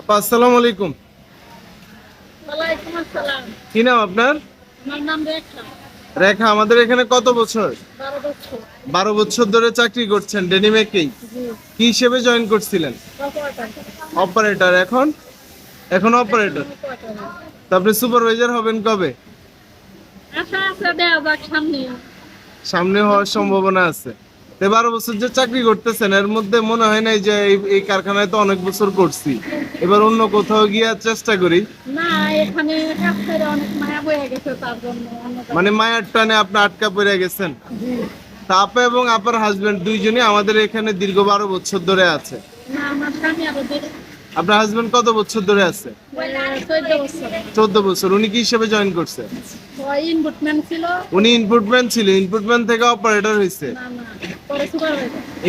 আপা আসসালামু আলাইকুম। ওয়ালাইকুম আসসালাম। কি নাম আপনার? আমার নাম রেখা। রেখা আমাদের এখানে কত বছর? বারো বছর। বারো বছর ধরে চাকরি করছেন ডেনিমেকেই জি। কি হিসেবে জয়েন করছিলেন? অপারেটর এখন? এখন অপারেটর তো আপনি সুপারভাইজার হবেন কবে? আশা আছে দেয়া সামনে। সামনে হওয়ার সম্ভাবনা আছে। বারো বছর যে চাকরি করতেছেন এর মধ্যে মনে হয় নাই যে এই- এই কারখানায় তো অনেক বছর করছি। এবার অন্য কোথাও গিয়ে চেষ্টা করি। মানে মায়ার টানে আপনি আটকা পড়ে গেছেন। তা আপা এবং আপার হাজবেন্ড দুইজনই আমাদের এখানে দীর্ঘ বারো বছর ধরে আছে। আপনার হাজবেন্ড কত বছর ধরে আছে? চোদ্দ বছর। উনি কি হিসেবে জয়েন করছে? উনি ইনপুটম্যান ছিল। ইনপুটম্যান থেকে অপারেটর হয়েছে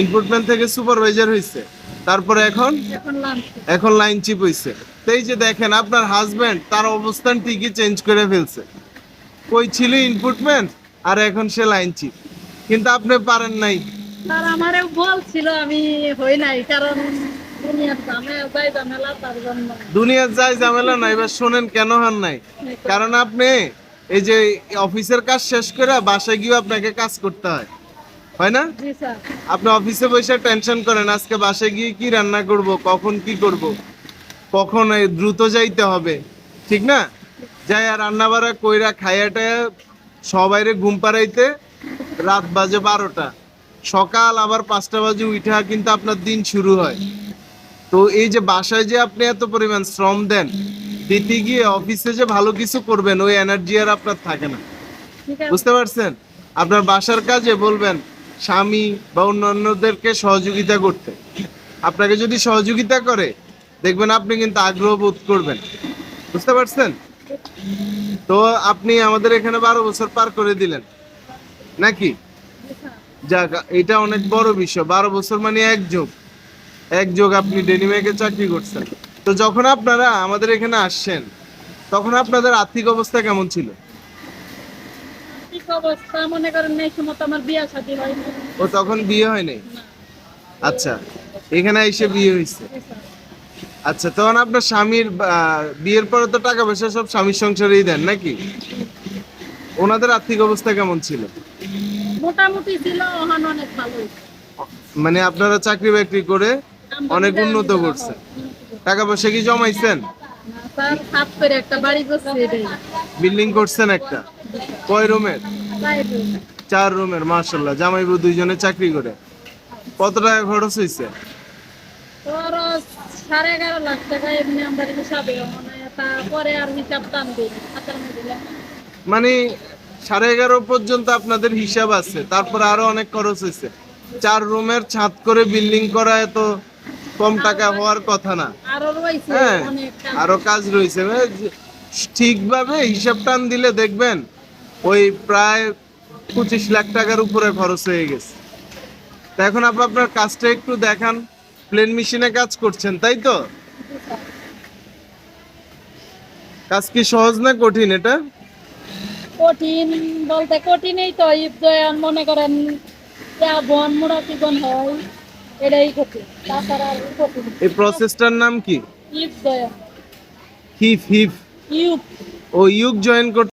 ইনপুটম্যান থেকে সুপারভাইজার হয়েছে তারপরে এখন? এখন লাইন চিপ হয়েছে তো এই যে দেখেন আপনার হাজবেন্ড তার অবস্থান ঠিকই চেঞ্জ করে ফেলছে। কই ছিল ইনপুটম্যান আর এখন সে লাইন চিপ কিন্তু আপনি পারেন নাই। তার আমারে বলছিল আমি হই নাই কারণ দুনিয়ার যাই ঝামেলা দুনিয়ার যাই ঝামেলা নাই এবার শোনেন কেন হন নাই? কারণ আপনি এই যে অফিসের কাজ শেষ করে বাসায় গিয়ে আপনাকে কাজ করতে হয়। হয় না? আপনি অফিসে বসে টেনশন করেন আজকে বাসায় গিয়ে কি রান্না করব কখন কি করব? কখন দ্রুত যাইতে হবে? ঠিক না? যাই আর রান্না বাড়া কইরা খাইয়াটা সবাইরে ঘুম পাড়াইতে রাত বাজে বারোটা। সকাল আবার পাঁচটা বাজে উঠা কিন্তু আপনার দিন শুরু হয়। তো এই যে বাসায় যে আপনি এত পরিমাণ শ্রম দেন দিতে গিয়ে অফিসে যে ভালো কিছু করবেন ওই এনার্জি আর আপনার থাকে না। বুঝতে পারছেন? আপনার বাসার কাজে বলবেন স্বামী বা অন্যান্যদেরকে সহযোগিতা করতে। আপনাকে যদি সহযোগিতা করে, দেখবেন আপনি কিন্তু আগ্রহ বোধ করবেন। বুঝতে পারছেন? তো আপনি আমাদের এখানে বারো বছর পার করে দিলেন। নাকি? যাক, এটা অনেক বড় বিষয়। বারো বছর মানে এক যোগ। এক যোগ আপনি ডেনিমেকে চাকরি করছেন। তো যখন আপনারা আমাদের এখানে আসছেন, তখন আপনাদের আর্থিক অবস্থা কেমন ছিল? ঠিক অবস্থা মনে করেন এই সময় তো আমার বিয়ে শাদী হয়নি ও তখন বিয়ে হয়নি আচ্ছা এখানে এসে বিয়ে হয়েছে? আচ্ছা তখন আপনার স্বামীর বিয়ের পরে তো টাকা পয়সা সব স্বামীর সংসারেই দেন নাকি? ওনাদের আর্থিক অবস্থা কেমন ছিল? মোটামুটি ছিল ওখানে অনেক ভালো। মানে আপনারা চাকরি বাকরি করে অনেক উন্নত করছে টাকা পয়সা কি জমাইছেন? স্যার হাত করে একটা বাড়ি করছে বিল্ডিং করছেন একটা? কয় রুমের? চার রুমের মার্শাল্লাহ জামাইবু দুইজনে চাকরি করে। কত টাকা খরচ হয়েছে মানে সাড়ে এগারো পর্যন্ত আপনাদের হিসাব আছে তারপর আরও অনেক খরচ হয়েছে চার রুমের ছাদ করে বিল্ডিং করা এত কম টাকা হওয়ার কথা না। আরও হ্যাঁ। আরও কাজ রয়েছে। মানে ঠিকভাবে হিসাব টান দিলে দেখবেন ওই প্রায় পঁচিশ লাখ টাকার উপরে খরচ হয়ে গেছে। তা এখন আপনি আপনার কাজটা একটু দেখান। প্লেন মেশিনে কাজ করছেন তাই তো? কাজ কি সহজ না কঠিন এটা? কঠিন বলতে কঠিনই তো ইবদয়ান মনে করেন যা বন মোড়াতি বন হয় এটাই কঠিন। তাছাড়া আর কঠিন এই প্রসেসটার নাম কি? ইবদয়ান হিফ হিফ। ইউব ও ইউক জয়েন করতে